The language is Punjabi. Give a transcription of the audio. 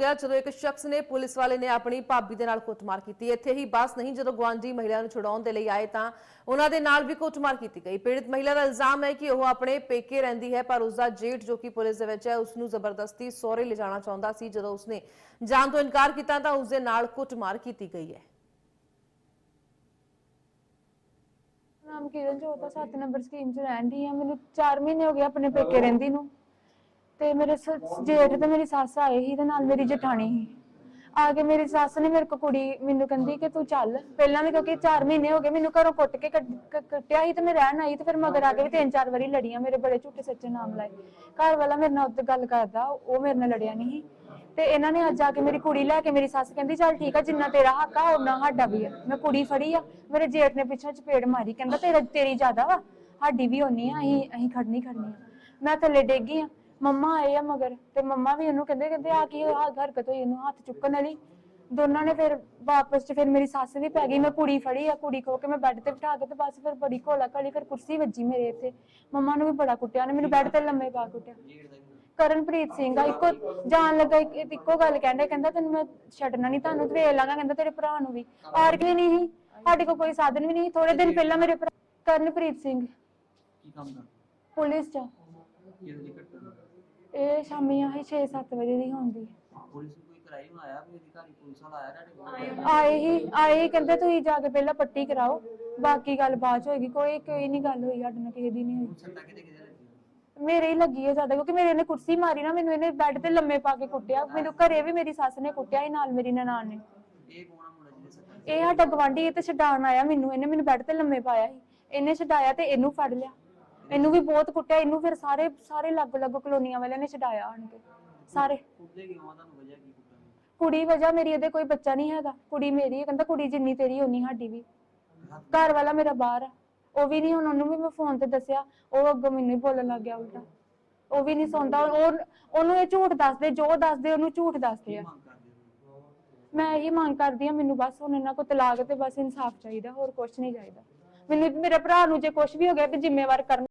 ਗਿਆ ਜਦੋਂ ਇੱਕ ਸ਼ਖਸ ਨੇ ਪੁਲਿਸ ਵਾਲੇ ਨੇ ਆਪਣੀ ਭਾਬੀ ਦੇ ਨਾਲ ਕੁੱਟਮਾਰ ਕੀਤੀ। ਇੱਥੇ ਹੀ ਬਸ ਨਹੀਂ, ਜਦੋਂ ਗਵਾਂਢੀ ਮਹਿਲਾ ਨੂੰ ਛੁਡਾਉਣ ਦੇ ਲਈ ਆਏ ਤਾਂ ਉਹਨਾਂ ਦੇ ਨਾਲ ਵੀ ਕੁੱਟਮਾਰ ਕੀਤੀ ਗਈ। ਪੀੜਿਤ ਮਹਿਲਾ ਦਾ ਇਲਜ਼ਾਮ ਹੈ ਕਿ ਉਹ ਆਪਣੇ ਪੇਕੇ ਰਹਿੰਦੀ ਹੈ, ਪਰ ਉਸ ਦਾ ਜੇਠ ਜੋ ਕਿ ਪੁਲਿਸ ਦੇ ਵਿੱਚ ਹੈ ਉਸ ਨੂੰ ਜ਼ਬਰਦਸਤੀ ਸਹੁਰੇ ਲਿਜਾਣਾ ਚਾਹੁੰਦਾ ਸੀ। ਜਦੋਂ ਉਸਨੇ ਜਾਣ ਤੋਂ ਇਨਕਾਰ ਕੀਤਾ ਤਾਂ ਉਸ ਦੇ ਨਾਲ ਕੁੱਟਮਾਰ ਕੀਤੀ ਗਈ ਹੈ। ਨਾਮ ਕਿਰਨ ਜੋਤ ਆ 7 ਨੰਬਰ ਸਕੀਮ 'ਚ ਰਹਿੰਦੀ ਆ। ਮੈਨੂੰ 4 ਮਹੀਨੇ ਹੋ ਗਏ ਆਪਣੇ ਪੇਕੇ ਰਹਿੰਦੀ ਨੂੰ। ਤੇ ਮੇਰੇ ਸ- ਜੇਠ ਤੇ ਮੇਰੀ ਸੱਸ ਆਏ ਸੀ ਤੇ ਨਾਲ ਮੇਰੀ ਜਠਾਣੀ ਸੀ। ਆ ਕੇ ਮੇਰੀ ਸੱਸ ਨੇ ਮੇਰੇ ਕੋ ਕੁੜੀ ਮੈਨੂੰ ਕਹਿੰਦੀ ਕਿ ਤੂੰ ਚੱਲ। ਪਹਿਲਾਂ ਵੀ ਕਿਉਂਕਿ 4 ਮਹੀਨੇ ਹੋ ਗਏ ਮੈਨੂੰ ਘਰੋਂ ਕੁੱਟ ਕੇ ਕੱਢ- ਕ- ਕੱਟਿਆ ਸੀ ਤੇ ਮੈਂ ਰਹਿਣ ਆਈ ਤੇ ਫਿਰ ਮਗਰ ਆ ਕੇ ਵੀ ਤਿੰਨ ਚਾਰ ਵਾਰੀ ਲੜੀਆਂ ਮੇਰੇ ਬੜੇ ਝੂਠੇ ਸੱਚੇ ਨਾਮ ਲਾਏ। ਘਰ ਵਾਲਾ ਮੇਰੇ ਨਾਲ ਉੱਤੇ ਗੱਲ ਕਰਦਾ, ਉਹ ਮੇਰੇ ਨਾਲ ਲੜਿਆ ਨਹੀਂ ਸੀ। ਤੇ ਇਹਨਾਂ ਨੇ ਅੱਜ ਆ ਕੇ ਮੇਰੀ ਕੁੜੀ ਲੈ ਕੇ ਮੇਰੀ ਸੱਸ ਕਹਿੰਦੀ, ਚੱਲ ਠੀਕ ਆ, ਜਿੰਨਾ ਤੇਰਾ ਹੱਕ ਆ ਉਹਨਾਂ ਸਾਡਾ ਵੀ ਆ। ਮੈਂ ਕੁੜੀ ਫੜੀ ਆ, ਮੇਰੇ ਜੇਠ ਨੇ ਪਿੱਛੇ ਚਪੇੜ ਮਾਰੀ, ਕਹਿੰਦਾ ਤੇਰਾ, ਤੇਰੀ ਜ਼ਿਆਦਾ ਵਾ, ਸਾਡੀ ਵੀ ਓਨੀ ਆ, ਅਸੀਂ ਅਸੀਂ ਖੜਨੀ ਖੜਨੀ ਆ। ਮੈਂ ਥੱਲੇ ਡੇਗੀ ਆ। ਮੰਮਾ ਆਏ ਆ ਮਗਰ ਤੇ ਮੰਮਾ ਵੀ ਉਹਨੂੰ ਕਹਿੰਦੇ ਕਹਿੰਦੇ ਆ ਕੀ ਆ ਹਰਕਤ ਹੋਈ ਇਹਨੂੰ ਹੱਥ ਚੁੱਕਣ ਵਾਲੀ। ਦੋਨਾਂ ਨੇ ਫਿਰ ਵਾਪਸ ਚ ਫਿਰ ਮੇਰੀ ਸੱਸ ਵੀ ਪੈ ਗਈ ਮੈਂ ਕੁੜੀ ਫੜੀ ਆ ਕੁੜੀ ਖੋ ਕੇ ਮੈਂ ਬੈੱਡ ਤੇ ਬਿਠਾ ਕੇ ਤੇ ਬਸ ਫਿਰ ਬੜੀ ਘੋਲਾ ਘਾਲੀ ਫਿਰ ਕੁਰਸੀ ਵੱਜੀ ਮੇਰੇ ਇੱਥੇ। ਮੰਮਾ ਨੂੰ ਵੀ ਬੜਾ ਕੁੱਟਿਆ ਨੇ ਮੈਨੂੰ ਬੈੱਡ ਤੇ ਲੰਮੇ ਪਾ ਕੁੱਟਿਆ। ਕਰਨਪ੍ਰੀਤ ਸਿੰਘ ਆ ਇੱਕੋ ਜਾਣ ਲੱਗਾ ਇੱਕ- ਇੱਕੋ ਗੱਲ ਕਹਿੰਦੇ ਕਹਿੰਦਾ ਤੈਨੂੰ ਮੈਂ ਛੱਡਣਾ ਨਹੀਂ ਤੁਹਾਨੂੰ ਤੇ ਵੇਖ ਲਾਂਗਾ ਕਹਿੰਦਾ ਤੇਰੇ ਭਰਾ ਨੂੰ ਵੀ। ਆਰ ਵੀ ਨਹੀਂ ਸੀ ਸਾਡੇ ਕੋਲ ਕੋਈ ਸਾਧਨ ਵੀ ਨਹੀਂ ਥੋੜੇ ਦਿਨ ਪਹਿਲਾਂ ਮੇਰੇ ਭਰਾ ਕਰਨਪ੍ਰੀਤ ਸਿੰਘ। ਕੀ ਕੰਮ ਕਰਦਾ ਪੁਲਿਸ ਚ। ਕਿਹਦੇ ਦੀ ਇਹ ਸ਼ਾਮੀ ਆਹੀ 6-7 ਵਜੇ ਦੀ ਹੁੰਦੀ ਪੁਲਿਸ ਨੂੰ ਕੋਈ ਕਰਾਈ ਨੂੰ ਆਇਆ ਵੀ ਅਧਿਕਾਰੀ ਪੁਲਿਸ ਵਾਲਾ ਆਇਆ ਤੁਹਾਡੇ ਕੋਲ? ਆਏ ਹੀ ਆਏ ਹੀ ਕਹਿੰਦੇ ਤੁਸੀਂ ਜਾ ਕੇ ਪਹਿਲਾਂ ਪੱਟੀ ਕਰਾਓ ਬਾਕੀ ਗੱਲ ਬਾਅਦ ਚ ਹੋਏਗੀ ਕੋਈ ਕੋਈ ਨਹੀਂ ਗੱਲ ਹੋਈ ਸਾਡੇ ਨਾਲ ਕਿਸੇ ਦੀ ਨਹੀਂ ਹੋਈ। ਸੱਟਾ ਕਿਤੇ ਕਿਤੇ ਲੱਗੀ। ਮੇਰੇ ਹੀ ਲੱਗੀ ਹੈ ਜ਼ਿਆਦਾ ਕਿਉਂਕਿ ਮੇਰੇ ਇਹਨੇ ਕੁਰਸੀ ਮਾਰੀ ਨਾ ਮੈਨੂੰ ਇਹਨੇ ਬੈੱਡ ਤੇ ਲੰਮੇ ਪਾ ਕੇ ਕੁੱਟਿਆ ਮੈਨੂੰ ਘਰੇ ਵੀ ਮੇਰੀ ਸੱਸ ਨੇ ਕੁੱਟਿਆ ਸੀ ਨਾਲ ਮੇਰੀ ਨਨਾਣ ਨੇ। ਇਹ ਕੋਣਾ ਮੁੰਡਾ ਜਿਹਦੇ ਸੱਟਾ ਇਹ ਸਾਡਾ ਗਵਾਂਢੀ ਇਹ ਤੇ ਛਡਾਣ ਆਇਆ ਮੈਨੂੰ ਇਹਨੇ ਮੈਨੂੰ ਬੈੱਡ ਤੇ ਲੰਮੇ ਪਾਇਆ ਸੀ। ਇਹਨੇ ਛਡਾਇਆ ਤੇ ਇਹਨੂੰ ਫੜ ਲਿਆ। ਇਹਨੂੰ ਵੀ ਬਹੁਤ ਕੁੱਟਿਆ ਇਹਨੂੰ ਫਿਰ ਸਾਰੇ ਸਾਰੇ ਲੱਗ ਲੱਗ ਕਲੋਨੀਆਂ ਵਾਲਿਆਂ ਨੇ ਛਡਾਇਆ ਆਣ ਕੇ ਸਾਰੇ। ਕੁੱਟਦੇ ਕਿਉਂ ਆ? ਤੁਹਾਨੂੰ ਵਜ੍ਹਾ ਕੀ ਕੁੱਟਣ ਦੀ? ਕੁੜੀ ਵਜ੍ਹਾ ਮੇਰੀ ਇਹਦੇ ਕੋਈ ਬੱਚਾ ਨਹੀਂ ਹੈਗਾ ਕੁੜੀ ਮੇਰੀ ਹੈ ਕਹਿੰਦਾ ਕੁੜੀ ਜਿੰਨੀ ਤੇਰੀ ਓਨੀ ਸਾਡੀ ਵੀ। ਘਰ ਵਾਲਾ ਮੇਰਾ ਬਾਹਰ ਆ ਉਹ ਵੀ ਨਹੀਂ ਹੁਣ ਉਹਨੂੰ ਵੀ ਮੈਂ ਫੋਨ ਤੇ ਦੱਸਿਆ ਉਹ ਅੱਗੋਂ ਮੈਨੂੰ ਹੀ ਬੋਲਣ ਲੱਗ ਗਿਆ ਉਲਟਾ। ਉਹ ਵੀ ਨਹੀਂ ਸੁਣਦਾ ਉਹ ਉਹਨੂੰ ਇਹ ਝੂਠ ਦੱਸਦੇ ਜੋ ਦੱਸਦੇ ਉਹਨੂੰ ਝੂਠ ਦੱਸਦੇ ਆ। ਮੰਗ ਕਰਦੇ ਹੋ? ਮੈਂ ਇਹੀ ਮੰਗ ਕਰਦੀ ਆ ਮੈਨੂੰ ਬਸ ਹੁਣ ਇਹਨਾਂ ਕੋ ਤਲਾਕ ਤੇ ਬਸ ਇਨਸਾਫ ਚਾਹੀਦਾ ਹੋਰ ਕੁਝ ਨਹੀਂ ਚਾਹੀਦਾ। ਮੈਨੂੰ ਮੇਰੇ ਭਰਾ ਨੂੰ ਜੇ ਕੁਝ ਵੀ ਹੋ ਗਿਆ ਤੇ ਜ਼ਿੰਮੇਵਾਰ ਕਰਨ